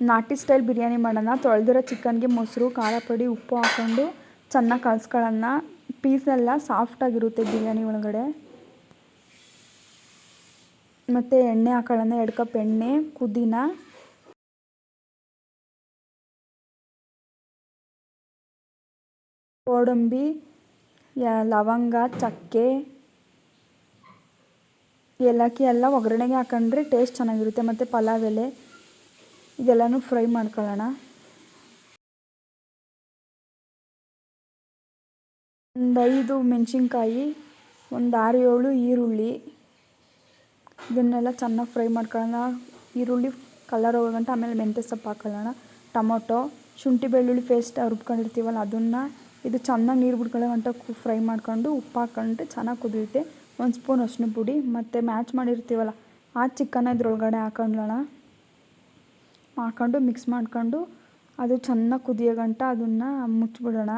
ನಾಟಿ ಸ್ಟೈಲ್ ಬಿರಿಯಾನಿ ಮಾಡೋಣ. ತೊಳೆದಿರೋ ಚಿಕನ್ಗೆ ಮೊಸರು, ಖಾರ ಪುಡಿ, ಉಪ್ಪು ಹಾಕ್ಕೊಂಡು ಚೆನ್ನಾಗಿ ಕಲಸ್ಕೊಳ್ಳೋಣ ಪೀಸೆಲ್ಲ ಸಾಫ್ಟಾಗಿರುತ್ತೆ ಬಿರಿಯಾನಿ ಒಳಗಡೆ. ಮತ್ತು ಎಣ್ಣೆ ಹಾಕೊಳ್ಳೋಣ. ಎರಡು ಕಪ್ ಎಣ್ಣೆ, ಪುದೀನ. ಗೋಡಂಬಿ ಲವಂಗ, ಚಕ್ಕೆ. ಏಲಕ್ಕಿ ಎಲ್ಲ ಒಗ್ಗರಣೆಗೆ ಹಾಕೊಂಡ್ರೆ ಟೇಸ್ಟ್ ಚೆನ್ನಾಗಿರುತ್ತೆ. ಮತ್ತು ಪಲಾವ್ ಎಲೆ. ಇದೆಲ್ಲನೂ ಫ್ರೈ ಮಾಡ್ಕೊಳ್ಳೋಣ. ಒಂದು ಐದು ಮೆಣಸಿನ್ಕಾಯಿ, ಒಂದು ಆರು ಏಳು ಈರುಳ್ಳಿ. ಇದನ್ನೆಲ್ಲ ಚೆನ್ನಾಗಿ ಫ್ರೈ ಮಾಡ್ಕೊಳ್ಳೋಣ. ಈರುಳ್ಳಿ ಕಲರ್ ಹೋಗಂಟ ಆಮೇಲೆ ಮೆಂತ್ಯ ಸೊಪ್ಪು ಹಾಕೊಳ್ಳೋಣ. ಟೊಮೊಟೊ, ಶುಂಠಿ ಬೆಳ್ಳುಳ್ಳಿ ಪೇಸ್ಟ್ ರುಬ್ಕೊಂಡಿರ್ತೀವಲ್ಲ ಅದನ್ನು, ಇದು ಚೆನ್ನಾಗಿ ನೀರು ಬಿಡ್ಕೊಳ್ಳೋ ಗಂಟ ಫ್ರೈ ಮಾಡ್ಕೊಂಡು ಉಪ್ಪು ಹಾಕ್ಕೊಂಡು ಚೆನ್ನಾಗಿ ಕುದಿಯುತ್ತೆ. ಒಂದು ಸ್ಪೂನ್ ಅರಿಶಿನ ಪುಡಿ, ಮತ್ತು ಮ್ಯಾಚ್ ಮಾಡಿರ್ತೀವಲ್ಲ, ಆ ಚಿಕನ್ನ ಇದ್ರೊಳಗಡೆ ಹಾಕೊಂಡ್ಲೋಣ. ಹಾಕೊಂಡು ಮಿಕ್ಸ್ ಮಾಡ್ಕೊಂಡು, ಅದು ಚೆನ್ನಾಗಿ ಕುದಿಯೋ ಗಂಟ ಅದನ್ನು ಮುಚ್ಚಿಬಿಡೋಣ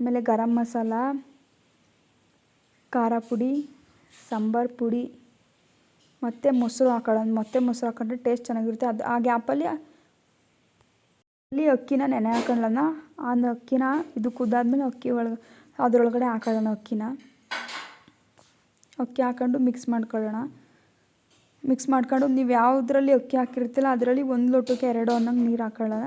ಆಮೇಲೆ ಗರಂ ಮಸಾಲ, ಖಾರ ಪುಡಿ, ಸಾಂಬಾರು ಪುಡಿ, ಮತ್ತು ಮೊಸರು ಹಾಕೊಳ್ಳೋಣ. ಮತ್ತೆ ಮೊಸರು ಹಾಕೊಂಡ್ರೆ ಟೇಸ್ಟ್ ಚೆನ್ನಾಗಿರುತ್ತೆ. ಅದು ಆ ಗ್ಯಾಪಲ್ಲಿ ಅಲ್ಲಿ ಅಕ್ಕಿನ ನೆನೆ ಹಾಕೊಳ್ಳೋಣ. ಆ ಅಕ್ಕಿನ ಇದು ಕುದ್ದಾದ್ಮೇಲೆ ಅಕ್ಕಿ ಒಳಗೆ, ಅದರೊಳಗಡೆ ಹಾಕೊಳ್ಳೋಣ ಅಕ್ಕಿನ. ಅಕ್ಕಿ ಹಾಕೊಂಡು ಮಿಕ್ಸ್ ಮಾಡ್ಕೊಳ್ಳೋಣ. ಮಿಕ್ಸ್ ಮಾಡ್ಕೊಂಡು ನೀವು ಯಾವುದ್ರಲ್ಲಿ ಅಕ್ಕಿ ಹಾಕಿರ್ತೀರ ಅದರಲ್ಲಿ ಒಂದು ಲೋಟಕ್ಕೆ ಎರಡು ಅನ್ನಂಗೆ ನೀರು ಹಾಕೊಳ್ಳೋಣ.